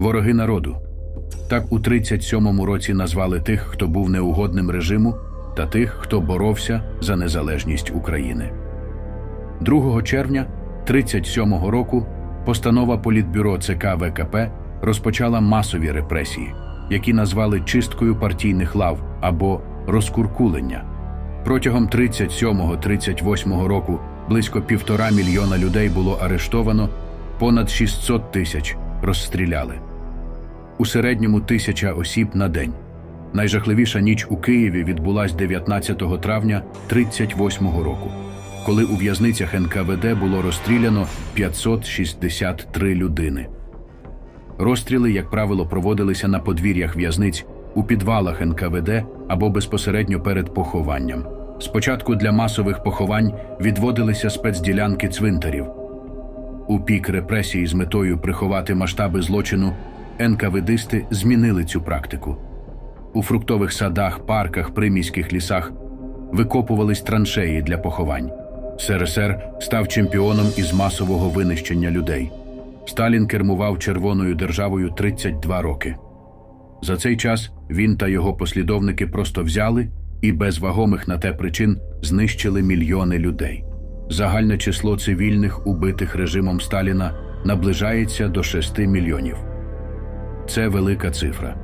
Вороги народу. Так у 37-му році назвали тих, хто був неугодним режиму, та тих, хто боровся за незалежність України. 2 червня 37-го року постанова Політбюро ЦК ВКП розпочала масові репресії, які назвали чисткою партійних лав або розкуркулення. Протягом 37-38 року близько півтора мільйона людей було арештовано, понад 600 тисяч розстріляли. У середньому тисяча осіб на день. Найжахливіша ніч у Києві відбулась 19 травня 38 року, коли у в'язницях НКВД було розстріляно 563 людини. Розстріли, як правило, проводилися на подвір'ях в'язниць, у підвалах НКВД або безпосередньо перед похованням. Спочатку для масових поховань відводилися спецділянки цвинтарів. У пік репресій з метою приховати масштаби злочину НКВДисти змінили цю практику. У фруктових садах, парках, приміських лісах викопувались траншеї для поховань. СРСР став чемпіоном із масового винищення людей. Сталін кермував Червоною державою 32 роки. За цей час він та його послідовники просто взяли і без вагомих на те причин знищили мільйони людей. Загальне число цивільних, убитих режимом Сталіна, наближається до 6 мільйонів. Це велика цифра.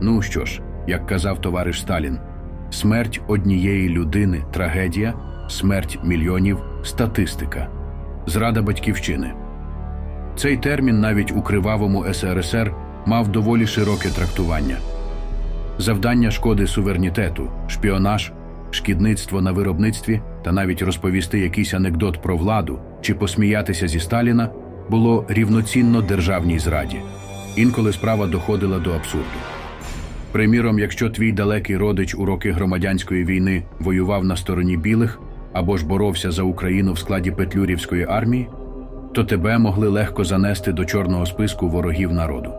Ну що ж, як казав товариш Сталін, смерть однієї людини трагедія, смерть мільйонів статистика, зрада батьківщини. Цей термін навіть у кривавому СРСР мав доволі широке трактування. Завдання шкоди суверенітету, шпіонаж, шкідництво на виробництві та навіть розповісти якийсь анекдот про владу чи посміятися зі Сталіна було рівноцінно державній зраді. Інколи справа доходила до абсурду. Приміром, якщо твій далекий родич у роки громадянської війни воював на стороні білих або ж боровся за Україну в складі Петлюрівської армії, то тебе могли легко занести до чорного списку ворогів народу.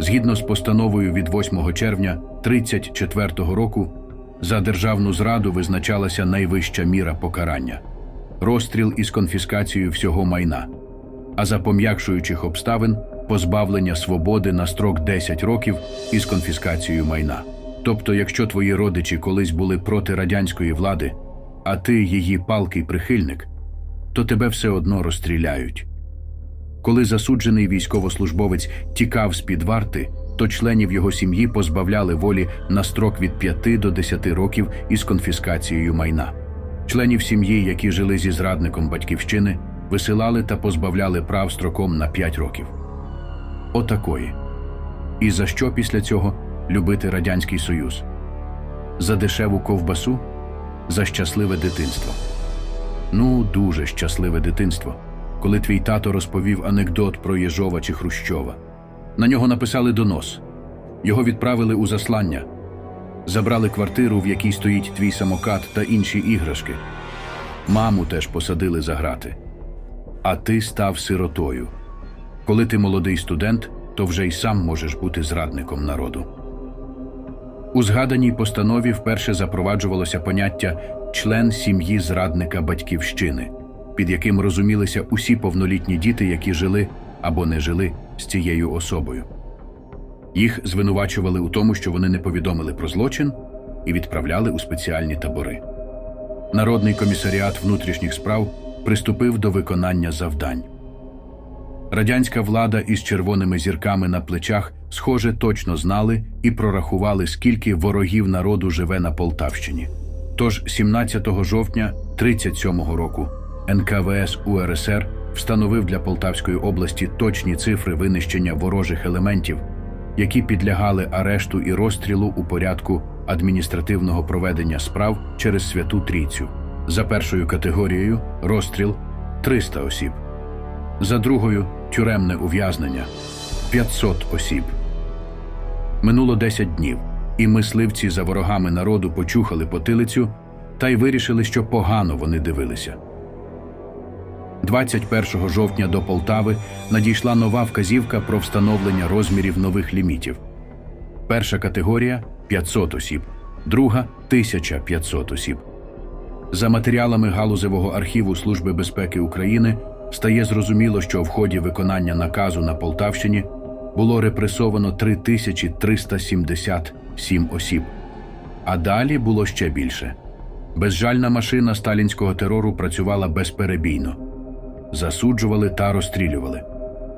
Згідно з постановою від 8 червня 34 року, за державну зраду визначалася найвища міра покарання розстріл із конфіскацією всього майна, а за пом'якшуючих обставин позбавлення свободи на строк 10 років із конфіскацією майна. Тобто, якщо твої родичі колись були проти радянської влади, а ти її палкий прихильник, то тебе все одно розстріляють. Коли засуджений військовослужбовець тікав з-під варти, то членів його сім'ї позбавляли волі на строк від 5 до 10 років із конфіскацією майна. Членів сім'ї, які жили зі зрадником батьківщини, висилали та позбавляли прав строком на 5 років. Отакої. І за що після цього любити Радянський Союз? За дешеву ковбасу? За щасливе дитинство. Ну, дуже щасливе дитинство, коли твій тато розповів анекдот про Єжова чи Хрущова. На нього написали донос. Його відправили у заслання, забрали квартиру, в якій стоїть твій самокат та інші іграшки. Маму теж посадили за грати. А ти став сиротою. Коли ти молодий студент, то вже й сам можеш бути зрадником народу. У згаданій постанові вперше запроваджувалося поняття член сім'ї зрадника батьківщини, під яким розумілися усі повнолітні діти, які жили або не жили з цією особою. Їх звинувачували у тому, що вони не повідомили про злочин і відправляли у спеціальні табори. Народний комісаріат внутрішніх справ приступив до виконання завдань. Радянська влада із червоними зірками на плечах, схоже, точно знали і прорахували, скільки ворогів народу живе на Полтавщині. Тож 17 жовтня 37-го року НКВС УРСР встановив для Полтавської області точні цифри винищення ворожих елементів, які підлягали арешту і розстрілу у порядку адміністративного проведення справ через Святу Трійцю. За першою категорією розстріл 300 осіб. За другою тюремне ув'язнення 500 осіб. Минуло 10 днів, і мисливці за ворогами народу почухали потилицю та й вирішили, що погано вони дивилися. 21 жовтня до Полтави надійшла нова вказівка про встановлення розмірів нових лімітів. Перша категорія 500 осіб, друга 1500 осіб. За матеріалами галузевого архіву Служби безпеки України стає зрозуміло, що в ході виконання наказу на Полтавщині було репресовано 3377 осіб, а далі було ще більше. Безжальна машина сталінського терору працювала безперебійно. Засуджували та розстрілювали.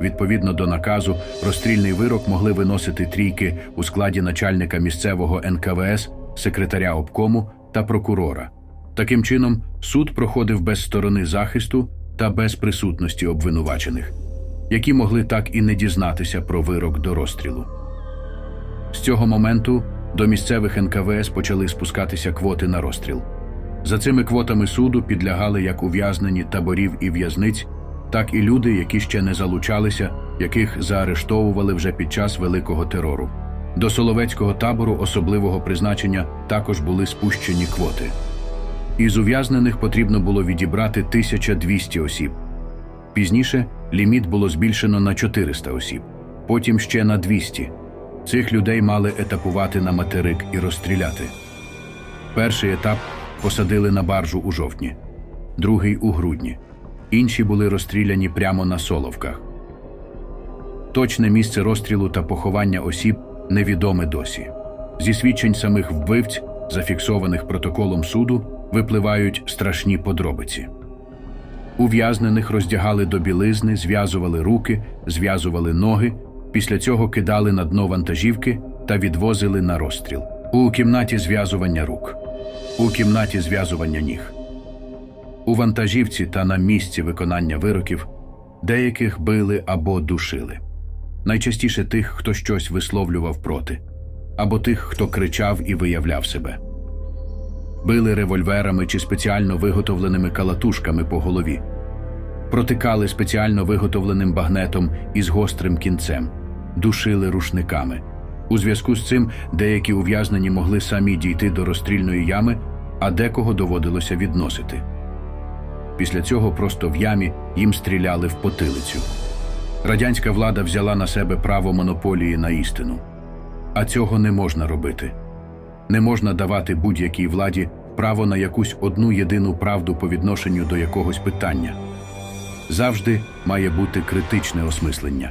Відповідно до наказу, розстрільний вирок могли виносити трійки у складі начальника місцевого НКВС, секретаря обкому та прокурора. Таким чином, суд проходив без сторони захисту та без присутності обвинувачених, які могли так і не дізнатися про вирок до розстрілу. З цього моменту до місцевих НКВС почали спускатися квоти на розстріл. За цими квотами суду підлягали як ув'язнені таборів і в'язниць, так і люди, які ще не залучалися, яких заарештовували вже під час великого терору. До Соловецького табору особливого призначення також були спущені квоти. Із ув'язнених потрібно було відібрати 1200 осіб. Пізніше ліміт було збільшено на 400 осіб, потім ще на 200. Цих людей мали етапувати на материк і розстріляти. Перший етап посадили на баржу у жовтні, другий у грудні. Інші були розстріляні прямо на Соловках. Точне місце розстрілу та поховання осіб невідоме досі. Зі свідчень самих вбивць, зафіксованих протоколом суду, випливають страшні подробиці. Ув'язнених роздягали до білизни, зв'язували руки, зв'язували ноги, після цього кидали на дно вантажівки та відвозили на розстріл. У кімнаті зв'язування рук, у кімнаті зв'язування ніг. У вантажівці та на місці виконання вироків деяких били або душили. Найчастіше тих, хто щось висловлював проти, або тих, хто кричав і виявляв себе. Били револьверами чи спеціально виготовленими калатушками по голові, протикали спеціально виготовленим багнетом із гострим кінцем, душили рушниками. У зв'язку з цим деякі ув'язнені могли самі дійти до розстрільної ями, а декого доводилося відносити. Після цього просто в ямі їм стріляли в потилицю. Радянська влада взяла на себе право монополії на істину. А цього не можна робити. Не можна давати будь-якій владі право на якусь одну єдину правду по відношенню до якогось питання. Завжди має бути критичне осмислення.